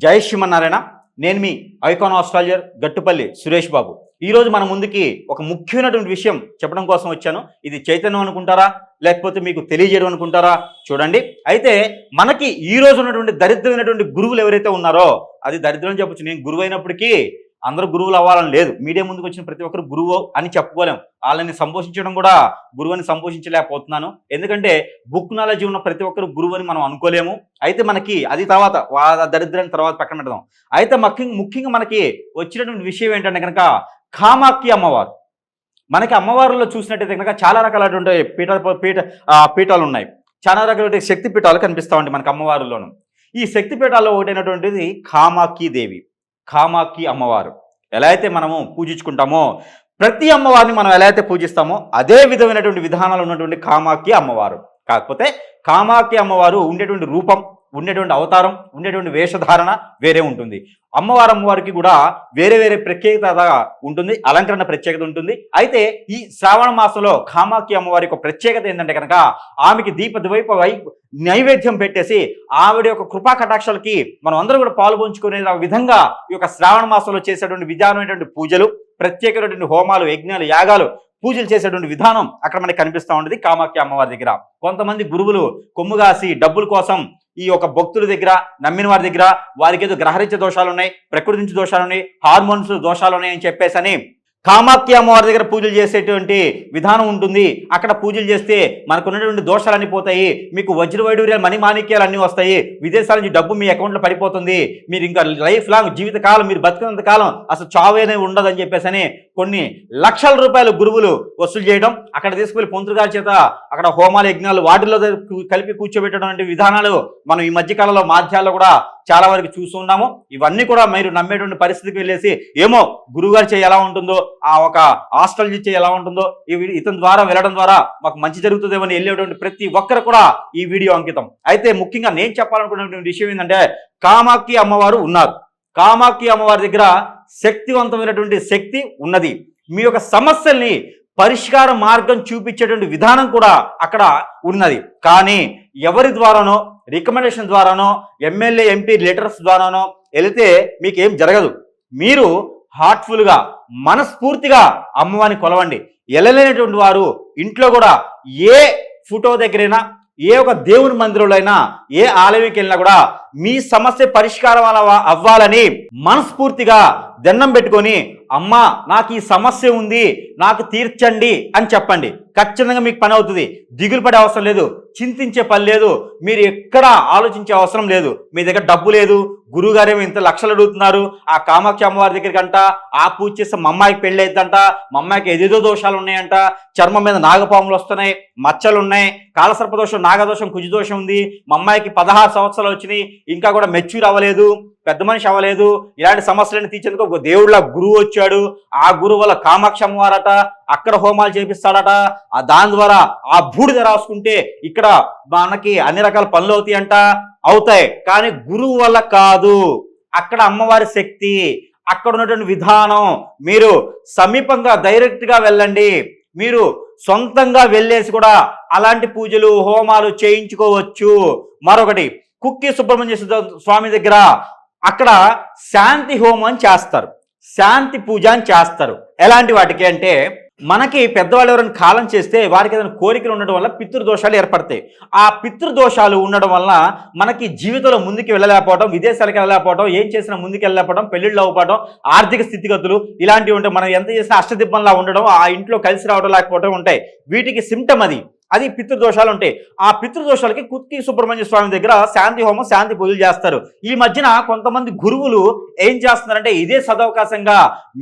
జై శ్రీమన్నారాయణ. నేను మీ ఐకాన్ ఆస్ట్రాలజర్ గట్టుపల్లి సురేష్ బాబు. ఈరోజు మన ముందుకి ఒక ముఖ్యమైనటువంటి విషయం చెప్పడం కోసం వచ్చాను. ఇది చైతన్యం అనుకుంటారా? లేకపోతే మీకు తెలియజేయడం అనుకుంటారా? చూడండి. అయితే మనకి ఈ రోజు ఉన్నటువంటి దరిద్రమైనటువంటి గురువులు ఎవరైతే ఉన్నారో అది దరిద్రం చెప్పచ్చు. నేను గురువు అయినప్పటికీ అందరూ గురువులు అవ్వాలని లేదు. మీడియా ముందుకు వచ్చిన ప్రతి ఒక్కరు గురువు అని చెప్పుకోలేం. వాళ్ళని సంపోషించడం కూడా గురువుని సంభోషించలేకపోతున్నాను ఎందుకంటే బుక్ నాలెడ్జ్ ఉన్న ప్రతి ఒక్కరు గురువు అని మనం అనుకోలేము. అయితే మనకి అది తర్వాత వా- దరిద్రాన్ని తర్వాత పక్కన పెడదాం. అయితే ముఖ్యంగా ముఖ్యంగా మనకి వచ్చినటువంటి విషయం ఏంటంటే కనుక కామాక్షి అమ్మవారు. మనకి అమ్మవారిలో చూసినట్టయితే కనుక చాలా రకాలైనటువంటి పీఠ పీఠ పీఠాలు ఉన్నాయి. చాలా రకాలైన శక్తి పీఠాలు కనిపిస్తూ ఉంటాయి మనకి అమ్మవారిలోను. ఈ శక్తి పీఠాల్లో ఒకటైనటువంటిది దేవి. దేవి కామాక్షి అమ్మవారు. ఎలా అయితే మనము పూజించుకుంటామో ప్రతి అమ్మవారిని మనం ఎలా అయితే పూజిస్తామో అదే విధమైనటువంటి విధానాలు ఉన్నటువంటి కామాక్షి అమ్మవారు. కాకపోతే కామాక్షి అమ్మవారు ఉండేటువంటి రూపం ఉండేటువంటి అవతారం ఉండేటువంటి వేషధారణ వేరే ఉంటుంది. అమ్మవారు అమ్మవారికి కూడా వేరే వేరే ప్రత్యేకత ఉంటుంది అలంకరణ ప్రత్యేకత ఉంటుంది. అయితే ఈ శ్రావణ మాసంలో కామాఖ్య అమ్మవారి యొక్క ప్రత్యేకత ఏంటంటే కనుక ఆమెకి దీప ద్వైప నైవేద్యం పెట్టేసి ఆవిడ యొక్క కృపా కటాక్షాలకి మనం అందరం కూడా పాల్పంచుకునే విధంగా ఈ యొక్క శ్రావణ మాసంలో చేసేటువంటి విధానమైనటువంటి పూజలు ప్రత్యేకమైనటువంటి హోమాలు యజ్ఞాలు యాగాలు పూజలు చేసేటువంటి విధానం అక్కడ మనకి కనిపిస్తూ ఉంటుంది కామాఖ్య అమ్మవారి దగ్గర. కొంతమంది గురువులు కొమ్ముగాసి డబ్బుల కోసం ఈ యొక్క భక్తుల దగ్గర నమ్మిన వారి దగ్గర వారికి ఏదో గ్రహరీత్య దోషాలు ఉన్నాయి ప్రకృతి నుంచి దోషాలు ఉన్నాయి హార్మోన్స్ దోషాలు ఉన్నాయి అని చెప్పేసి అని కామాఖ్య అమ్మవారి దగ్గర పూజలు చేసేటువంటి విధానం ఉంటుంది. అక్కడ పూజలు చేస్తే మనకు ఉన్నటువంటి దోషాలన్నీ పోతాయి. మీకు వజ్రవైడూర్యాలు మణి మాణిక్యాలు అన్నీ వస్తాయి. విదేశాల నుంచి డబ్బు మీ అకౌంట్లో పడిపోతుంది. మీరు ఇంకా లైఫ్ లాంగ్ జీవితకాలం మీరు బతికినంత కాలం అసలు చావేనే ఉండదని చెప్పేసి అని కొన్ని లక్షల రూపాయలు గురువులు వసూలు చేయడం అక్కడ తీసుకువెళ్ళి పొంతులు గారి చేత అక్కడ హోమాలు యజ్ఞాలు వాటిలో కలిపి కూర్చోబెట్టడం వంటి విధానాలు మనం ఈ మధ్యకాలంలో మాధ్యాల్లో కూడా చాలా వరకు చూస్తున్నాము ఇవన్నీ కూడా మీరు నమ్మేటువంటి పరిస్థితికి వెళ్ళేసి ఏమో గురువుగారి చేయి ఎలా ఉంటుందో ఆ ఒక హాస్టల్ చేయి ఎలా ఉంటుందో ఈ ఇతని ద్వారా వెళ్ళడం ద్వారా మాకు మంచి జరుగుతుందేమో అని వెళ్ళేటువంటి ప్రతి ఒక్కరు కూడా ఈ వీడియో అంకితం. అయితే ముఖ్యంగా నేను చెప్పాలనుకున్నటువంటి విషయం ఏంటంటే కామాక్షి అమ్మవారు ఉన్నారు. కామాక్షి అమ్మవారి దగ్గర శక్తివంతమైనటువంటి శక్తి ఉన్నది. మీ యొక్క సమస్యల్ని పరిష్కార మార్గం చూపించేటువంటి విధానం కూడా అక్కడ ఉన్నది. కానీ ఎవరి ద్వారానో రికమెండేషన్ ద్వారానో ఎమ్మెల్యే ఎంపీ లెటర్స్ ద్వారానో వెళితే మీకు ఏం జరగదు. మీరు హార్ట్ఫుల్గా మనస్ఫూర్తిగా అమ్మవారిని కొలవండి. వెళ్ళలేనటువంటి వారు ఇంట్లో కూడా ఏ ఫోటో దగ్గరైనా ఏ ఒక దేవుని మందిరంలో అయినా ఏ ఆలయంకి వెళ్ళినా కూడా మీ సమస్య పరిష్కారం అవ్వాలని మనస్ఫూర్తిగా దండం పెట్టుకొని అమ్మా నాకు ఈ సమస్య ఉంది నాకు తీర్చండి అని చెప్పండి. ఖచ్చితంగా మీకు పని అవుతుంది. దిగులు పడే అవసరం లేదు చింతించే పని లేదు మీరు ఎక్కడ ఆలోచించే అవసరం లేదు. మీ దగ్గర డబ్బు లేదు గురువుగారేమో ఇంత లక్షలు అడుగుతున్నారు ఆ కామాక్షి అమ్మవారి దగ్గరికి అంట ఆ పూజ చేస్తే మా అమ్మాయికి పెళ్ళి అయిద్దంట మా అమ్మాయికి ఎదేదో దోషాలు ఉన్నాయంట చర్మం మీద నాగపాములు వస్తున్నాయి మచ్చలు ఉన్నాయి కాలసర్పదోషం నాగదోషం కుజదోషం ఉంది. మా అమ్మాయికి పదహారు సంవత్సరాలు వచ్చినాయి ఇంకా కూడా మెచ్యూర్ అవ్వలేదు. పెద్ద మనిషి అవ్వలేదు. ఇలాంటి సమస్యలను తీర్చేందుకు ఒక దేవుళ్ళ గురువు వచ్చాడు. ఆ గురువు వల్ల కామాక్షి అమ్మవారట అక్కడ హోమాలు చేపిస్తాడట. ఆ దాని ద్వారా ఆ బూడిద రాసుకుంటే ఇక్కడ మనకి అన్ని రకాల పనులు అవుతాయి అంట. అవుతాయి. కానీ గురువు వల్ల కాదు. అక్కడ అమ్మవారి శక్తి అక్కడ ఉన్నటువంటి విధానం. మీరు సమీపంగా డైరెక్ట్గా వెళ్ళండి. మీరు సొంతంగా వెళ్ళేసి కూడా అలాంటి పూజలు హోమాలు చేయించుకోవచ్చు. మరొకటి కుక్కి సుబ్రహ్మణ్య స్వామి దగ్గర అక్కడ శాంతి హోమం చేస్తారు. శాంతి పూజ అని చేస్తారు. ఎలాంటి వాటికి అంటే మనకి పెద్దవాళ్ళు ఎవరైనా కాలం చేస్తే వారికి ఏదైనా కోరికలు ఉండడం వల్ల పితృదోషాలు ఏర్పడతాయి. ఆ పితృదోషాలు ఉండడం వల్ల మనకి జీవితంలో ముందుకు వెళ్ళలేకపోవడం విదేశాలకు వెళ్ళలేకపోవడం ఏం చేసినా ముందుకు వెళ్ళలేకపోవడం పెళ్ళిళ్ళు అవ్వడం ఆర్థిక స్థితిగతులు ఇలాంటివి ఉంటాయి మనం ఎంత చేసినా అష్టదిబ్బంలా ఉండడం ఆ ఇంట్లో కలిసి రావడం లేకపోవడం ఉంటాయి. వీటికి సిమ్టమ్ అది. అది పితృదోషాలు ఉంటాయి ఆ పితృదోషాలకి కుత్తి సుబ్రహ్మణ్య స్వామి దగ్గర శాంతి హోమం శాంతి పూజలు చేస్తారు. ఈ మధ్యన కొంతమంది గురువులు ఏం చేస్తున్నారంటే ఇదే సదవకాశంగా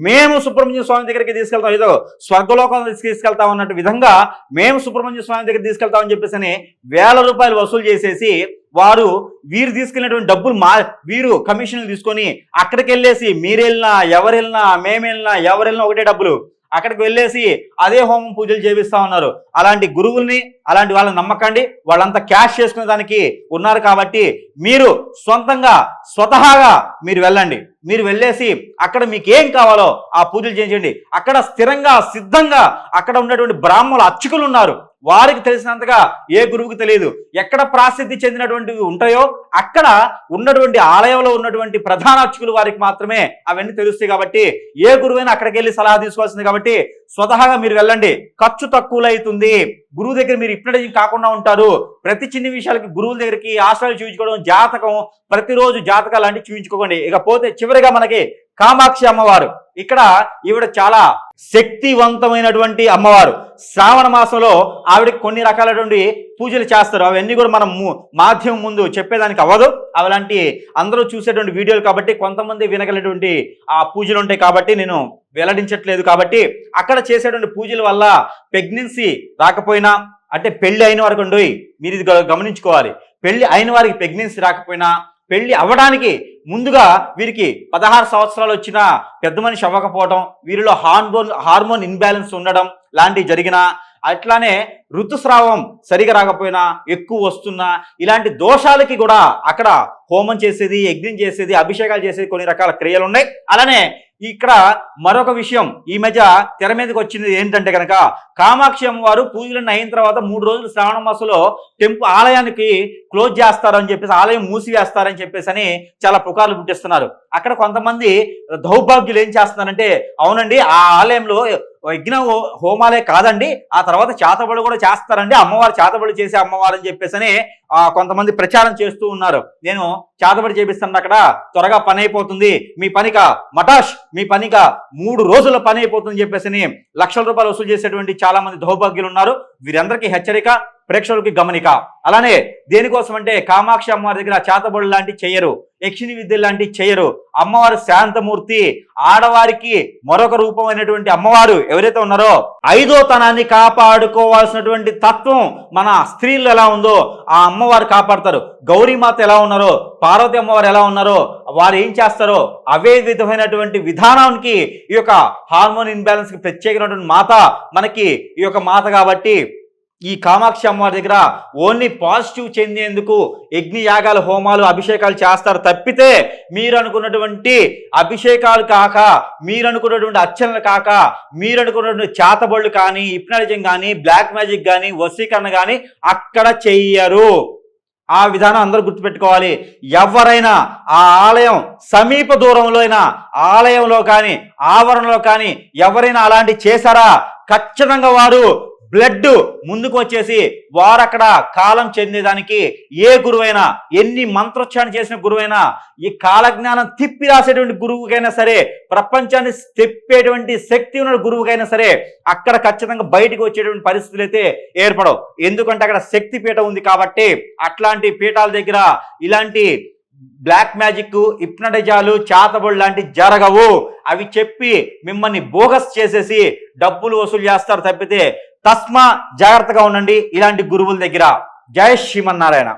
మేము సుబ్రహ్మణ్య స్వామి దగ్గరికి తీసుకెళ్తాం. ఏదో స్వర్గలోకం తీసుకెళ్తాం అన్నట్టు విధంగా మేము సుబ్రహ్మణ్య స్వామి దగ్గర తీసుకెళ్తామని చెప్పేసి అని వేల రూపాయలు వసూలు చేసేసి వారు వీరు తీసుకెళ్ళినటువంటి డబ్బులు మా వీరు కమిషన్లు తీసుకొని అక్కడికి వెళ్ళేసి మీరు వెళ్ళినా ఎవరు వెళ్ళినా మేము వెళ్ళినా ఎవరు వెళ్ళినా ఒకటే డబ్బులు అక్కడికి వెళ్ళేసి అదే హోమం పూజలు చేపిస్తా ఉన్నారు. అలాంటి గురువుల్ని అలాంటి వాళ్ళని నమ్మకండి. వాళ్ళంతా క్యాష్ చేసుకునే దానికి ఉన్నారు కాబట్టి మీరు సొంతంగా స్వతహాగా మీరు వెళ్ళండి. మీరు వెళ్ళేసి అక్కడ మీకు ఏం కావాలో ఆ పూజలు చేయించండి. అక్కడ స్థిరంగా సిద్ధంగా అక్కడ ఉన్నటువంటి బ్రాహ్మణులు అర్చకులు ఉన్నారు. వారికి తెలిసినంతగా ఏ గురువుకి తెలియదు. ఎక్కడ ప్రాసిద్ధి చెందినటువంటివి ఉంటాయో అక్కడ ఉన్నటువంటి ఆలయంలో ఉన్నటువంటి ప్రధాన అర్చకులు వారికి మాత్రమే అవన్నీ తెలుస్తాయి కాబట్టి ఏ గురువైనా అక్కడికి వెళ్ళి సలహా తీసుకోవాల్సింది కాబట్టి స్వతహాగా మీరు వెళ్ళండి. ఖర్చు తక్కువలో అవుతుంది గురువు దగ్గర మీరు ఇప్నటైజింగ్ కాకుండా ఉంటారు. ప్రతి చిన్న విషయాలకి గురువుల దగ్గరికి ఆశ్రయాలు చూపించుకోవడం జాతకం. ప్రతిరోజు జాతకాలు లాంటివి చూపించుకోకండి. ఇకపోతే చివరిగా మనకి కామాక్షి అమ్మవారు. ఇక్కడ ఈవిడ చాలా శక్తివంతమైనటువంటి అమ్మవారు. శ్రావణ మాసంలో ఆవిడకి కొన్ని రకాలటువంటి పూజలు చేస్తారు. అవన్నీ కూడా మనం మాధ్యమం ముందు చెప్పేదానికి అవ్వదు. అలాంటి అందరూ చూసేటువంటి వీడియోలు కాబట్టి కొంతమంది వినగలటువంటి ఆ పూజలు ఉంటాయి కాబట్టి నేను వెల్లడించట్లేదు కాబట్టి అక్కడ చేసేటువంటి పూజల వల్ల ప్రెగ్నెన్సీ రాకపోయినా అంటే పెళ్ళి అయిన వరకు ఉండి మీరు ఇది గమనించుకోవాలి. పెళ్ళి అయిన వారికి ప్రెగ్నెన్సీ రాకపోయినా పెళ్ళి అవ్వడానికి ముందుగా వీరికి పదహారు సంవత్సరాలు వచ్చిన పెద్ద మనిషి అవ్వకపోవడం వీరిలో హార్మోన్ హార్మోన్ ఇన్బ్యాలెన్స్ ఉండడం లాంటివి జరిగినా అట్లానే ఋతుస్రావం సరిగా రాకపోయినా ఎక్కువ వస్తున్నా ఇలాంటి దోషాలకి కూడా అక్కడ హోమం చేసేది యజ్ఞం చేసేది అభిషేకాలు చేసేది కొన్ని రకాల క్రియలు ఉన్నాయి. అలానే ఇక్కడ మరొక విషయం ఈ మధ్య తెర మీదకి వచ్చింది ఏంటంటే కనుక కామాక్షి అమ్మవారు పూజలన్నీ అయిన తర్వాత మూడు రోజులు శ్రావణ మాసంలో టెంపు ఆలయానికి క్లోజ్ చేస్తారని చెప్పేసి ఆలయం మూసివేస్తారని చెప్పేసి అని చాలా పుకార్లు పుట్టిస్తున్నారు. అక్కడ కొంతమంది దౌర్భాగ్యులు ఏం చేస్తున్నారంటే అవునండి ఆ ఆలయంలో యజ్ఞ హోమాలే కాదండి. ఆ తర్వాత చేతబడి కూడా చేస్తారండి. అమ్మవారు చేతబడి చేసే అమ్మవారు అని చెప్పేసి అని, కొంతమంది ప్రచారం చేస్తూ ఉన్నారు. నేను చేతబడి చేపిస్తాను అక్కడ. త్వరగా పని అయిపోతుంది. మీ పనిక మటాష్ మీ పనిక మూడు రోజుల పని అయిపోతుంది చెప్పేసి అని లక్షల రూపాయలు వసూలు చేసేటువంటి చాలా మంది దౌర్భాగ్యులు ఉన్నారు. వీరందరికీ హెచ్చరిక ప్రేక్షకులకి గమనిక. అలానే దేనికోసం అంటే కామాక్షి అమ్మవారి దగ్గర చేతబడులు లాంటివి చేయరు యక్షిణి విద్య లాంటివి చేయరు. అమ్మవారు శాంతమూర్తి ఆడవారికి మరొక రూపమైనటువంటి అమ్మవారు ఎవరైతే ఉన్నారో ఐదో తనాన్ని కాపాడుకోవాల్సినటువంటి తత్వం మన స్త్రీలు ఎలా ఉందో ఆ అమ్మవారు కాపాడతారు. గౌరీమాత ఎలా ఉన్నారో పార్వతి అమ్మవారు ఎలా ఉన్నారో వారు ఏం చేస్తారో అవే విధమైనటువంటి విధానానికి ఈ యొక్క హార్మోన్ ఇన్బ్యాలెన్స్కి ప్రత్యేకమైనటువంటి మాత మనకి ఈ యొక్క మాత కాబట్టి ఈ కామాక్షి అమ్మవారి దగ్గర ఓన్లీ పాజిటివ్ చెందేందుకు యజ్ఞ యాగాలు హోమాలు అభిషేకాలు చేస్తారు తప్పితే మీరు అనుకున్నటువంటి అభిషేకాలు కాక మీరు అనుకున్నటువంటి అర్చనలు కాక మీరు అనుకున్నటువంటి చేతబళ్ళు కానీ ఇప్నలిజం కానీ బ్లాక్ మ్యాజిక్ కానీ వసీకరణ కానీ అక్కడ చెయ్యరు. ఆ విధానం అందరూ గుర్తుపెట్టుకోవాలి. ఎవరైనా ఆ ఆలయం సమీప దూరంలో అయినా ఆలయంలో కానీ ఆవరణలో కానీ ఎవరైనా అలాంటి చేశారా? ఖచ్చితంగా వారు బ్లడ్ ముందుకు వచ్చేసి వారక్కడ కాలం చెందేదానికి ఏ గురువైనా ఎన్ని మంత్రోచ్చారణ చేసిన గురువైనా ఈ కాలజ్ఞానం తిప్పి రాసేటువంటి గురువుకైనా సరే ప్రపంచాన్ని తిప్పేటువంటి శక్తి ఉన్న గురువుకైనా సరే అక్కడ ఖచ్చితంగా బయటకు వచ్చేటువంటి పరిస్థితులు అయితే ఏర్పడవు. ఎందుకంటే అక్కడ శక్తి పీఠ ఉంది కాబట్టి అట్లాంటి పీఠాల దగ్గర ఇలాంటి బ్లాక్ మ్యాజిక్ ఇప్నడజాలు చాతబడి లాంటి జరగవు. అవి చెప్పి మిమ్మల్ని బోగస్ చేసేసి డబ్బులు వసూలు చేస్తారు తప్పితే తస్మా జాగ్రత్తగా ఉండండి. ఇలాంటి గురువుల దగ్గర జయ శ్రీమన్నారాయణ.